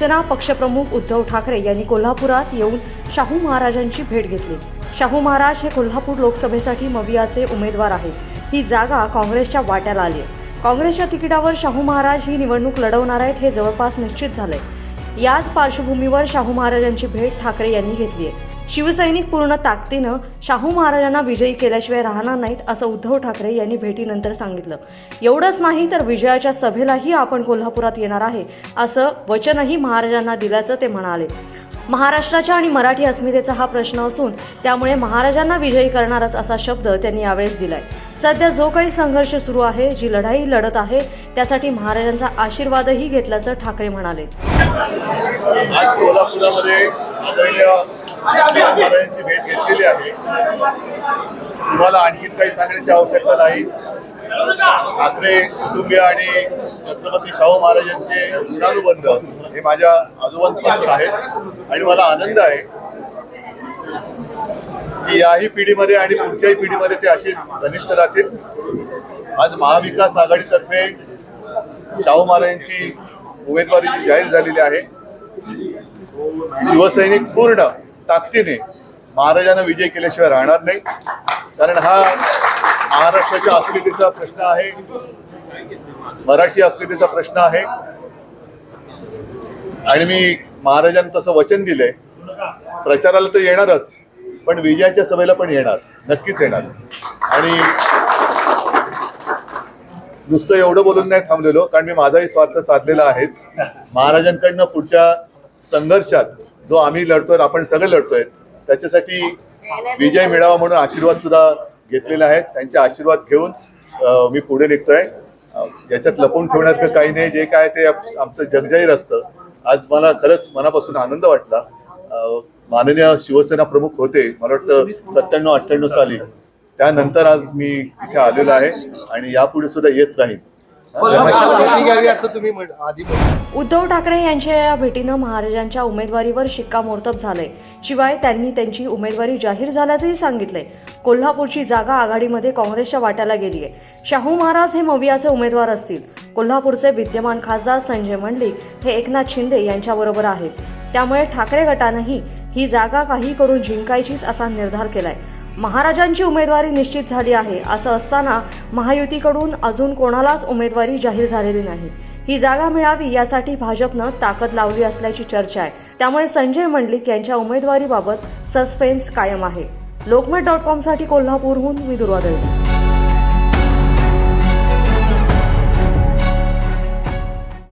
शिवसेना पक्षप्रमुख उद्धव ठाकरे यांनी कोल्हापुरात येऊन शाहू महाराजांची भेट घेतली. शाहू महाराज हे कोल्हापूर लोकसभेसाठी मवियाचे उमेदवार आहेत. ही जागा काँग्रेसच्या वाट्याला आली आहे. काँग्रेसच्या तिकिटावर शाहू महाराज ही निवडणूक लढवणार आहेत हे जवळपास निश्चित झालंय. याच पार्श्वभूमीवर शाहू महाराजांची भेट ठाकरे यांनी घेतली आहे. शिवसैनिक पूर्ण ताकदीनं शाहू महाराजांना विजयी केल्याशिवाय राहणार नाहीत असं उद्धव ठाकरे यांनी भेटीनंतर सांगितलं. एवढंच नाही तर विजयाच्या सभेलाही आपण कोल्हापुरात येणार आहे असं वचनही महाराजांना दिल्याचं ते म्हणाले. महाराष्ट्राच्या आणि मराठी अस्मितेचा हा प्रश्न असून त्यामुळे महाराजांना विजयी करणारच असा शब्द त्यांनी यावेळेस दिलाय. सध्या जो काही संघर्ष सुरू आहे जी लढाई लढत आहे त्यासाठी महाराजांचा आशीर्वादही घेतल्याचं ठाकरे म्हणाले. आज कोल्हापुरामध्ये आदरणीय भेट घेतलेली आहे. तुम्हाला आणखीन काही सांगण्याची आवश्यकता नाही. ठाकरे कुटुंबीय आणि छत्रपती शाहू महाराजांचे ऋणानुबंध हे माझ्या आजोबांपासून आहेत आणि मला आनंद आहे की याही पिढीमध्ये आणि पुढच्याही पिढीमध्ये ते असेच घनिष्ठ राहतील. आज महाविकास आघाडीतर्फे शाहू महाराजांची उमेदवारी जाहीर झालेली आहे शिवसैनिक पूर्ण ताकदीने महाराजांना विजय केल्याशिवाय राहणार नाही. कारण हा महाराष्ट्राच्या अस्मितेचा प्रश्न आहे. मराठी अस्मितेचा प्रश्न आहे. आणि मी महाराजांना तसं वचन दिलंय. प्रचाराला तर येणारच पण विजयाच्या सभेला पण येणार. नक्कीच येणार. आणि नुसतं एवढं बोलून नाही थांबलेलो कारण मी माझाही स्वार्थ साधलेला आहेच. महाराजांकडनं पुढच्या संघर्षात जो आम्ही लढतोय आपण सगळे लढतोय त्याच्यासाठी विजय मिळावा म्हणून आशीर्वाद सुद्धा घेतलेला आहे. त्यांचे आशीर्वाद घेऊन मी पुढे निघतोय. याच्यात लपवून ठेवण्यात काही नाही. जे काय ते आमचं जगजाहीर असतं. आज मला खरंच मनापासून आनंद वाटला. माननीय शिवसेना प्रमुख होते मला वाटतं सत्त्याण्णव अठ्ठ्याण्णव साली. त्यानंतर आज मी इथे आलेलो आहे आणि यापुढे सुद्धा येत राहील उद्धव ठाकरे यांच्या या भेटीनं महाराजांच्या उमेदवारीवर शिक्कामोर्तब झालंय. शिवाय त्यांनी त्यांची उमेदवारी जाहीर झाल्याचंही सांगितलंय. कोल्हापूरची जागा आघाडीमध्ये काँग्रेसच्या वाट्याला गेली आहे शाहू महाराज हे मवियाचे उमेदवार असतील. कोल्हापूरचे विद्यमान खासदार संजय मंडलिक हे एकनाथ शिंदे यांच्याबरोबर आहेत. त्यामुळे ठाकरे गटानंही ही जागा काही करून जिंकायचीच असा निर्धार केलाय. महाराजांची उमेदवारी निश्चित झाली आहे असं असताना महायुतीकडून अजून कोणालाच उमेदवारी जाहीर झालेली नाही. ही जागा मिळावी यासाठी भाजपनं ताकद लावली असल्याची चर्चा आहे. त्यामुळे संजय मंडलिक यांच्या उमेदवारीबाबत सस्पेन्स कायम आहे. लोकमत डॉट कॉमसाठी कोल्हापूरहून मी दुर्वा दळवी